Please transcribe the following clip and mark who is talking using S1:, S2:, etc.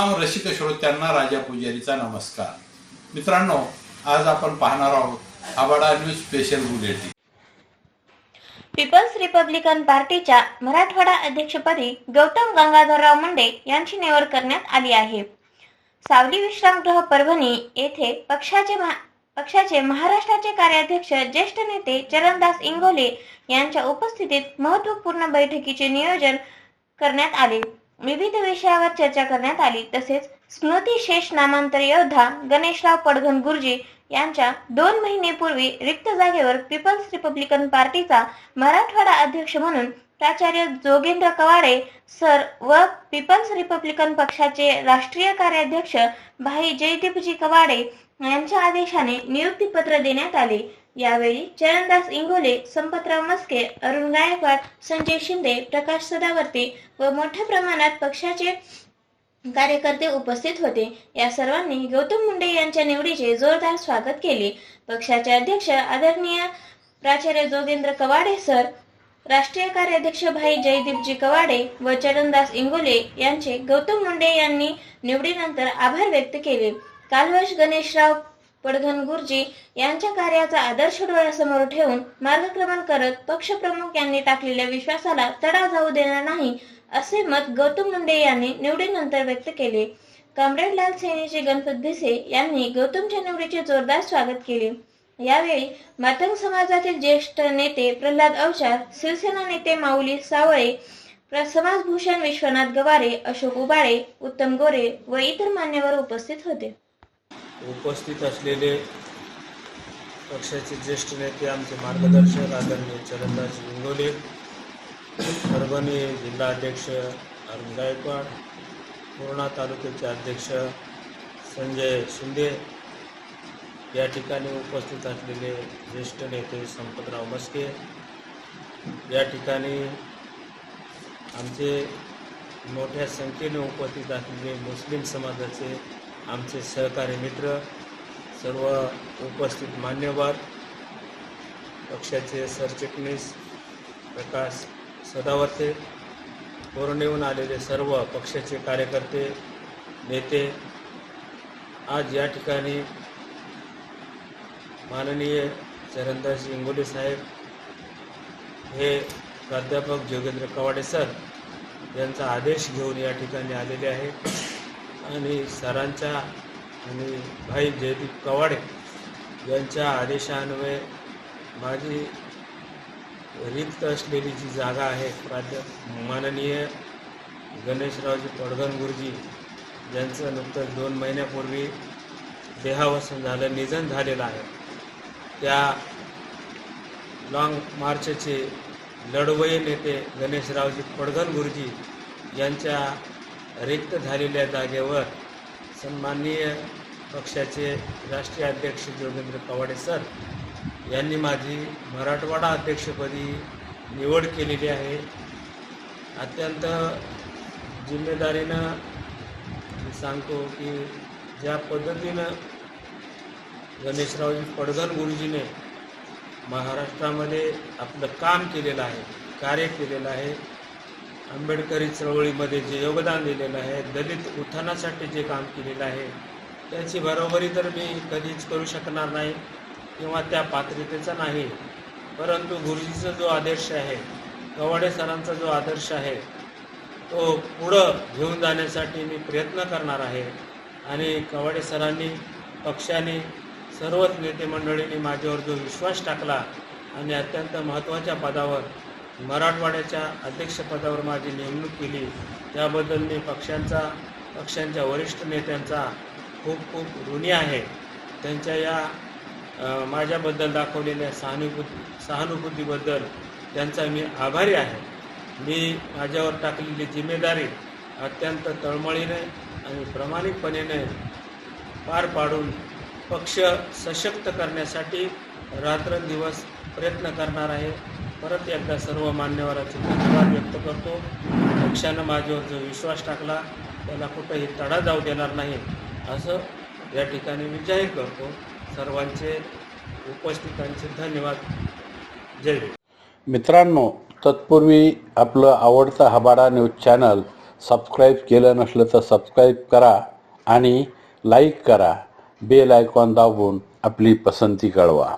S1: रसिक श्रोत्यांना राजा पुजारीचा नमस्कार. मित्रांनो आज आपण पाहणार आहोत आबाडा news special bulletin.
S2: Peoples Republican पार्टीच्या मराठवाडा अध्यक्षपदी गौतम गंगाधरराव मुंडे यांची निवड करण्यात आली आहे. सावली विश्रामगृह परभणी येथे पक्षाचे पक्षाचे महाराष्ट्राचे कार्याध्यक्ष ज्येष्ठ नेते चरणदास इंगोले यांच्या उपस्थितीत महत्त्वपूर्ण बैठकीचे नियोजन करण्यात आले. विविध विषयावर चर्चा करण्यात आली. तसेच स्मृती शेष नामांतर योद्धा गणेशराव पडघन गुरुजी यांच्या दोन महिनेपूर्वी रिक्त जागेवर पीपल्स रिपब्लिकन पार्टीचा मराठवाडा अध्यक्ष म्हणून प्राचार्य जोगेंद्र कवाडे सर व पीपल्स रिपब्लिकन पक्षाचे राष्ट्रीय कार्याध्यक्ष भाई जयदीपजी कवाडे यांच्या आदेशाने नियुक्तीपत्र देण्यात आले. यावेळी चरणदास इंगोले संपतराव मस्के अरुण गायकवाड संजय शिंदे प्रकाश सदावर्ते व मोठ्या प्रमाणात पक्षाचे कार्यकर्ते उपस्थित होते. या सर्वांनी गौतम मुंडे यांच्या निवडीचे जोरदार स्वागत केले. पक्षाचे अध्यक्ष आदरणीय प्राचार्य जोगेंद्र कवाडे सर राष्ट्रीय कार्याध्यक्ष भाई जयदीपजी कवाडे व चरणदास इंगोले यांचे गौतम मुंडे यांनी निवडीनंतर आभार व्यक्त केले. कालवश गणेशराव पडघन गुरुजी यांच्या कार्याचा आदर्श डोळ्यासमोर ठेवून मार्गक्रमण करत पक्षप्रमुख यांनी टाकलेल्या विश्वासाला तडा जाऊ देणार नाही असे मत गौतम मुंडे यांनी निवडीनंतर व्यक्त केले. कॉम्रेड लाल सेनेचे गणपत भिसे यांनी गौतमच्या निवडीचे जोरदार स्वागत केले. यावेळी मातंग समाजातील ज्येष्ठ नेते प्रल्हाद अवचार शिवसेना नेते माऊली सावळे समाजभूषण विश्वनाथ गवारे अशोक उबाळे उत्तम गोरे व इतर मान्यवर उपस्थित होते.
S3: उपस्थित असलेले पक्षाचे ज्येष्ठ नेते आमचे मार्गदर्शक आदरणीय चरणदास विंगोले परभणी जिल्हा अध्यक्ष अरुण गायकवाड पूर्णा तालुक्याचे अध्यक्ष संजय शिंदे या ठिकाणी उपस्थित असलेले ज्येष्ठ नेते संपतराव मस्के या ठिकाणी आमचे मोठ्या संख्येने उपस्थित असलेले मुस्लिम समाजाचे आमचे सहकारी मित्र सर्व उपस्थित मान्यवर पक्षाचे सरचिटणीस प्रकाश सदावर्ते कोरोनेहून आलेले सर्व पक्षाचे कार्यकर्ते नेते आज या ठिकाणी माननीय चरणदास इंगोले साहेब हे प्राध्यापक जोगेंद्र कवाडे सर यांचा आदेश घेऊन या ठिकाणी आलेले आहे. आणि सरांच्या आणि भाई जयदीप कवाडे यांच्या आदेशान्वये माझी रिक्त असलेली जी जागा आहे प्राध्या माननीय गणेशरावजी पडघन गुरुजी यांचं नुकतंच दोन महिन्यापूर्वी देहावसन झालं निधन झालेलं आहे. त्या लाँग मार्चचे लढवय नेते गणेशरावजी पडघन गुरुजी यांच्या रिक्त झालेल्या जागेवर सन्माननीय पक्षाचे राष्ट्रीय अध्यक्ष जोगेंद्र कवाडे सर यांनी माझी मराठवाडा अध्यक्षपदी निवड केलेली आहे. अत्यंत जिम्मेदारीनं मी सांगतो की ज्या पद्धतीनं गणेशरावजी पडघर गुरुजीने महाराष्ट्रामध्ये आपलं काम केलेलं आहे कार्य केलेलं आहे आंबेडकरी चळवळीमध्ये जे योगदान दिलेलं आहे दलित उत्थानासाठी जे काम केलेलं आहे त्याची बरोबरी तर मी कधीच करू शकणार नाही किंवा त्या पात्रतेचा नाही. परंतु गुरुजीचा जो आदर्श आहे कवाडे सरांचा जो आदर्श आहे तो पुढं घेऊन जाण्यासाठी मी प्रयत्न करणार आहे. आणि कवाडे सरांनी पक्षाने सर्वच नेते मंडळींनी माझ्यावर जो विश्वास टाकला आणि अत्यंत महत्त्वाच्या पदावर मराठवाड्याच्या अध्यक्षपदावर माझी नेमणूक केली. त्याबद्दल मी पक्षांचा पक्षांच्या वरिष्ठ नेत्यांचा खूप खूप ऋणी आहे. त्यांच्या या माझ्याबद्दल दाखवलेल्या सहानुभूती सहानुभूतीबद्दल त्यांचा मी आभारी आहे. मी माझ्यावर टाकलेली जिम्मेदारी अत्यंत तळमळीने आणि प्रामाणिकपणेने पार पाडून पक्ष सशक्त करण्यासाठी रात्रंदिवस प्रयत्न करणार आहे. परत एकदा सर्व मान्यवराचे धन्यवाद व्यक्त करतो. पक्षानं माझ्यावर जो विश्वास टाकला त्याला कुठंही तडा जाऊ देणार नाही. असं या ठिकाणी मी जाहीर करतो. सर्वांचे उपस्थितांचे धन्यवाद. जय
S1: मित्रांनो तत्पूर्वी आपलं आवडतं हबाडा न्यूज चॅनल
S4: सबस्क्राईब केलं नसलं तर सबस्क्राईब करा आणि लाईक करा. बेल आयकॉन दाबून आपली पसंती कळवा.